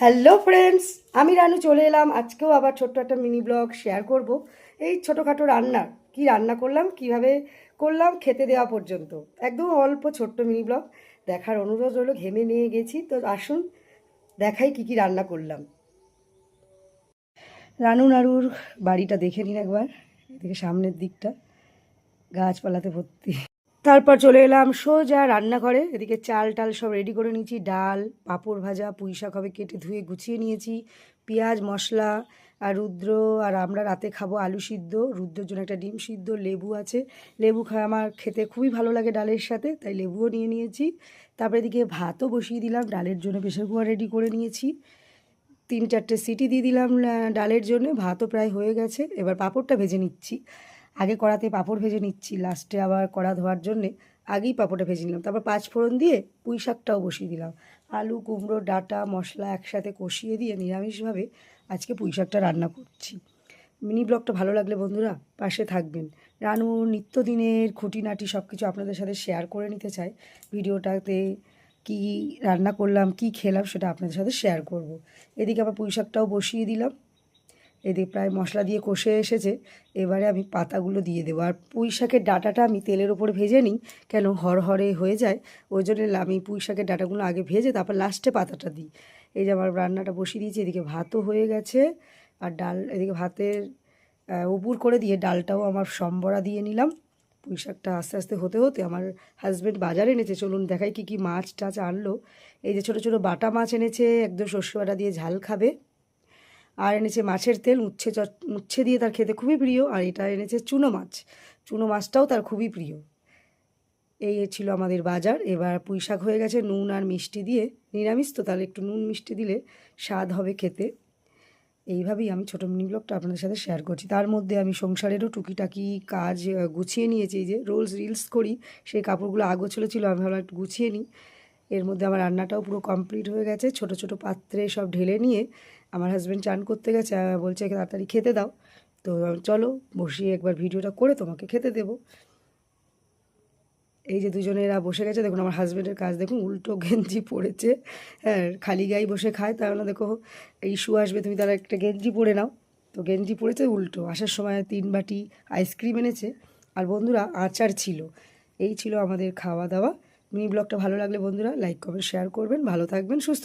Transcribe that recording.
Hello friends আমি রানু চলে এলাম। আজকেও আবার ছোট্ট একটা মিনি ব্লগ শেয়ার করব। এই ছোটোখাটো রান্নার কি রান্না করলাম, কীভাবে করলাম, খেতে দেওয়া পর্যন্ত। একদম অল্প ছোট্ট মিনি ব্লগ দেখার অনুরোধ হলো, ঘেমে নিয়ে গেছি। তো আসুন, দেখাই কি কি রান্না করলাম। রানু নাড়ুর বাড়িটা দেখে নিন একবার। এদিকে সামনের দিকটা। গাছপালাতে ভর্তি। তারপর চলে এলাম সোজা রান্নাঘরে। এদিকে চাল টাল সব রেডি করে নিয়েছি। ডাল, পাঁপড় ভাজা, পুঁই শাক হবে কেটে ধুয়ে গুছিয়ে নিয়েছি। পেঁয়াজ, মশলা আর রুদ্র আর আমরা রাতে খাব আলু সিদ্ধ। রুদ্রের জন্য একটা ডিম সিদ্ধ, লেবু আছে। লেবু খাওয়া আমার খেতে খুবই ভালো লাগে ডালের সাথে, তাই লেবুও নিয়ে নিয়েছি। তারপরে এদিকে ভাতও বসিয়ে দিলাম। ডালের জন্য প্রেশার কুকার রেডি করে নিয়েছি। তিন চারটে সিটি দিয়ে দিলাম ডালের জন্য। ভাতও প্রায় হয়ে গেছে। এবার পাঁপড়টা ভেজে নিচ্ছি। আগে কড়াতে পাঁপড় ভেজে নিচ্ছি, লাস্টে আবার কড়া ধোয়ার জন্যে আগেই পাঁপড়টা ভেজে নিলাম। তারপর পাঁচ ফোড়ন দিয়ে পুঁই শাকটাও বসিয়ে দিলাম। আলু, কুমড়ো, ডাটা, মশলা একসাথে কষিয়ে দিয়ে নিরামিষভাবে আজকে পুঁই শাকটা রান্না করছি। মিনি ব্লগটা ভালো লাগলে বন্ধুরা পাশে থাকবেন। রানু নিত্যদিনের খুঁটিনাটি সব কিছু আপনাদের সাথে শেয়ার করে নিতে চাই ভিডিওটাতে কি রান্না করলাম, কি খেলাম সেটা আপনাদের সাথে শেয়ার করব। এদিকে আবার পুঁই শাকটাও বসিয়ে দিলাম। এদিকে প্রায় মশলা দিয়ে কষে এসেছে। এবারে আমি পাতাগুলো দিয়ে দেবো। আর পুঁই শাকের ডাটাটা আমি তেলের ওপরে ভেজে নিই, কেন হরহরে হয়ে যায়। ওই জন্য আমি পুঁই শাকের ডাটাগুলো আগে ভেজে তারপর লাস্টে পাতাটা দিই। এই যে আমার রান্নাটা বসিয়ে দিয়েছি, এদিকে ভাতও হয়ে গেছে। আর ডাল, এদিকে ভাতের উপুর করে দিয়ে ডালটাও আমার সম্বরা দিয়ে নিলাম। পুঁই শাকটা আস্তে আস্তে হতে হতে আমার হাজব্যান্ড বাজারে এনেছে। চলুন দেখাই কি কি মাছ টাছ আনলো। এই যে ছোটো ছোটো বাটা মাছ এনেছে, একদম শস্য বাটা দিয়ে ঝাল খাবে। আর এনেছে মাছের তেল, উচ্ছে চট উচ্ছে দিয়ে তার খেতে খুবই প্রিয়, আর এটা এনেছে চুনো মাছ। চুনো মাছটাও তার খুবই প্রিয়। এই ছিল আমাদের বাজার। এবার পুঁই শাক হয়ে গেছে, নুন আর মিষ্টি দিয়ে। নিরামিষ তো, তাহলে একটু নুন মিষ্টি দিলে স্বাদ হবে খেতে। এইভাবেই আমি ছোটো মিনি ব্লগটা আপনাদের সাথে শেয়ার করছি। তার মধ্যে আমি সংসারেরও টুকিটাকি কাজ গুছিয়ে নিয়েছি। যে রোলস, রিলস করি, সেই কাপড়গুলো আগোছলো ছিল, আমি ভাবলাম একটু গুছিয়ে নিই। এর মধ্যে আমার রান্নাটাও পুরো কমপ্লিট হয়ে গেছে। ছোট ছোট পাত্রে সব ঢেলে নিয়ে আমার হাজব্যান্ড চান করতে গেছে বলছে তাড়াতাড়ি খেতে দাও। তো চলো, বসিয়ে একবার ভিডিওটা করে তোমাকে খেতে দেবো। এই যে দুজনেরা বসে গেছে, দেখুন আমার হাজব্যান্ডের কাজ, দেখুন উল্টো গেঞ্জি পরেছে। হ্যাঁ খালি গায়ে বসে খায়। তাহলে দেখো, এই ইস্যু আসবে, তুমি তারা একটা গেঞ্জি পরে নাও। তো গেঞ্জি পরেছে উল্টো। আসার সময় তিন বাটি আইসক্রিম এনেছে। আর বন্ধুরা, আচার ছিল। এই ছিল আমাদের খাওয়া দাওয়া। মিনি ব্লগটা ভালো লাগলে বন্ধুরা লাইক কমেন্ট শেয়ার করবেন। ভালো থাকবেন সুস্থ